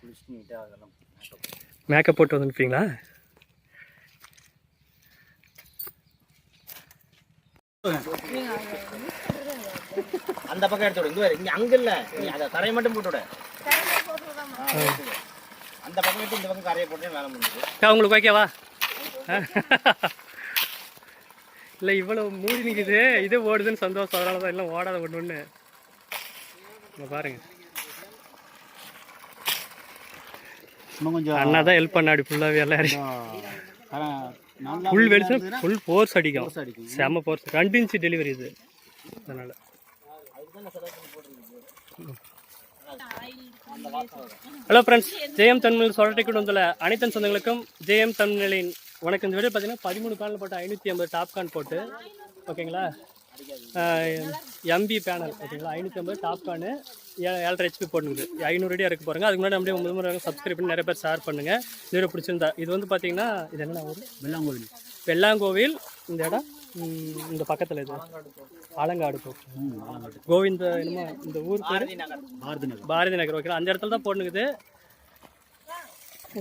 குளிச்சு நீட்டாக அதெல்லாம் மேக்கப் போட்டு வந்துருப்பீங்களா? அந்த பக்கம் எடுத்து விடு. இங்க இங்கே அங்கே இல்லை நீ அதை தரையை மட்டும் போட்டு விட. அந்த பக்கம் எடுத்து இந்த பக்கம் கரையை போட்டு வேலை முடிஞ்சுது. அக்கா, உங்களுக்கு ஓகேவா இல்லை இவ்வளோ மூடி நிற்குது இது ஓடுதுன்னு சந்தோஷம். அதனால தான் எல்லாம் ஓடாத ஒன்று ஒன்று இங்க பாருங்க இன்னும் கொஞ்சம் அண்ணா தான் ஹெல்ப் பண்ணாடி ஃபுல்லாகவே நல்லா ஃபுல் வெளிச்சம் ஃபுல் ஃபோர்ஸ் அடிக்கும். செம ஃபோர்ஸ் ரெண்டு இன்ச்சு டெலிவரி இது. அதனால். ஹலோ ஃப்ரெண்ட்ஸ் ஜெயம் தமிழ் சொல்லிட்டு வந்துள்ள அனைத்து சொந்தங்களுக்கும் ஜெயம் தமிழின் உனக்கு இந்த வீடியோ பார்த்தீங்கன்னா பதிமூணு பேனல் போட்டு ஐநூற்றி ஐம்பது டாப் கான் போட்டு ஓகேங்களா எம்பி பேனல் ஓகேங்களா ஐநூற்றி ஐம்பது டாப் கானு ஏழரை ஹெச்பி போட்டுருக்குது ஐநூறு அடி இறக்க போகிறாங்க அதுக்கு முன்னாடி அப்படியே ஒன்பது முறை சப்ஸ்கிரைப் பண்ணி நிறைய பேர் ஷேர் பண்ணுங்கள் வீடியோ பிடிச்சிருந்தா. இது வந்து பார்த்தீங்கன்னா இது என்ன ஊர்? வெள்ளாங்கோவில். வெள்ளாங்கோவில் இந்த இடம் இந்த பக்கத்தில் இது. ஆலங்காடு போகும் கோவிந்த என்னமோ இந்த ஊர் பேர்? பாரதி நகர் பாரதி நகர் ஓகே அந்த இடத்துல தான் போடணுக்குது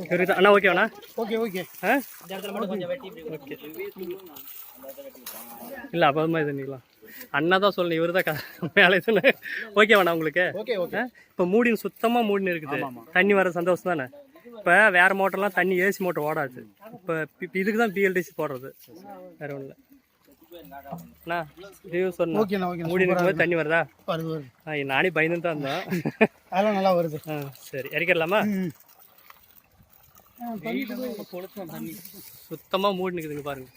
புரியுதா அண்ணா ஓகேவாண்ணா ஓகே ஓகே ஆ? இந்த இடத்துல மட்டும் கொஞ்சம் வெட்டி ஓகே இல்லை அப்போதுமா இது நீங்களா அண்ணா தான் சொல்லணும் இவர் தான் மேலே இதுன்னு ஓகேவாண்ணா உங்களுக்கு? Okay okay. இப்போ மூடின்னு சுத்தமாக மூடின்னு இருக்குது. தண்ணி வர சந்தோஷம் தானே? இப்போ வேறு மோட்டர்லாம் தண்ணி ஏசி மோட்டர் ஓடாது. இப்போ இதுக்கு தான் பிஎல்டிசி போடுறது. வேற ஒன்றும் இல்லை அண்ணா ரிவ்யூ சொன்னா. ஓகேண்ணா ஓகே மூடி இருக்கும்போது தண்ணி வருதா? வருது நானே பயந்து தான் இருந்தேன். அதெல்லாம் நல்லா வருது. ஆ சரி. இறக்கிடலாமா? சுத்தமாக மூடி நிற்குதுங்க பாருங்க.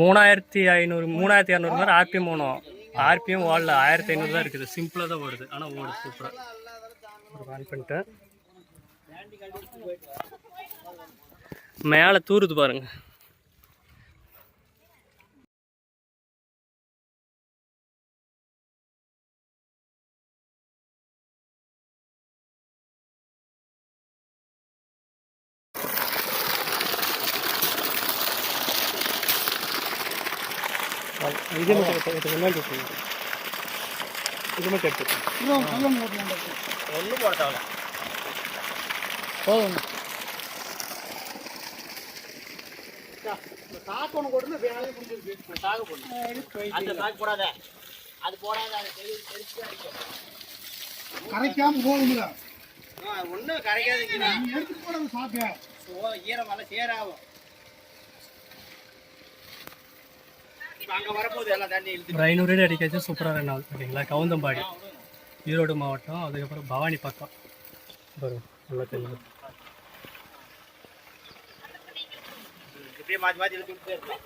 மூணாயிரத்தி ஐநூறு மூணாயிரத்தி இரநூறு மாதிரி ஆர்பிஎம் ஓணும். ஆர்பிஎம் ஓடல ஆயிரத்தி ஐநூறு தான் இருக்குது. சிம்பிளாக தான் ஓடுது. ஆனால் ஓடுது சூப்பராக ஆன் பண்ணிட்டேன். மேலே தூருது பாருங்கள் இது மட்டும் முன்னாடி. இது மட்டும் எடுத்து ஒன்றும் போட. தேவையில்ல போதும் அந்த சாக்கு போடாத. அது போடாத அது. கரைக்காம ஒண்ணும் கரைக்காதுங்கண்ணா. நீ எடுத்து போடுறது சாக்க. ஓ, ஈரம் நல்லா சேராகும் இப்ப அங்க வரப்போகுது எல்லாம் தண்ணி இழுத்து ஒரு ஐநூறு அடி அடிக்காச்சும் சூப்பராக ரெண்டு நாள் ஓகேங்களா கவுந்தம்பாடி. ஈரோடு மாவட்டம் அதுக்கப்புறம் பவானி பக்கம். பாருங்க நல்லா தெரியும் இப்படியே.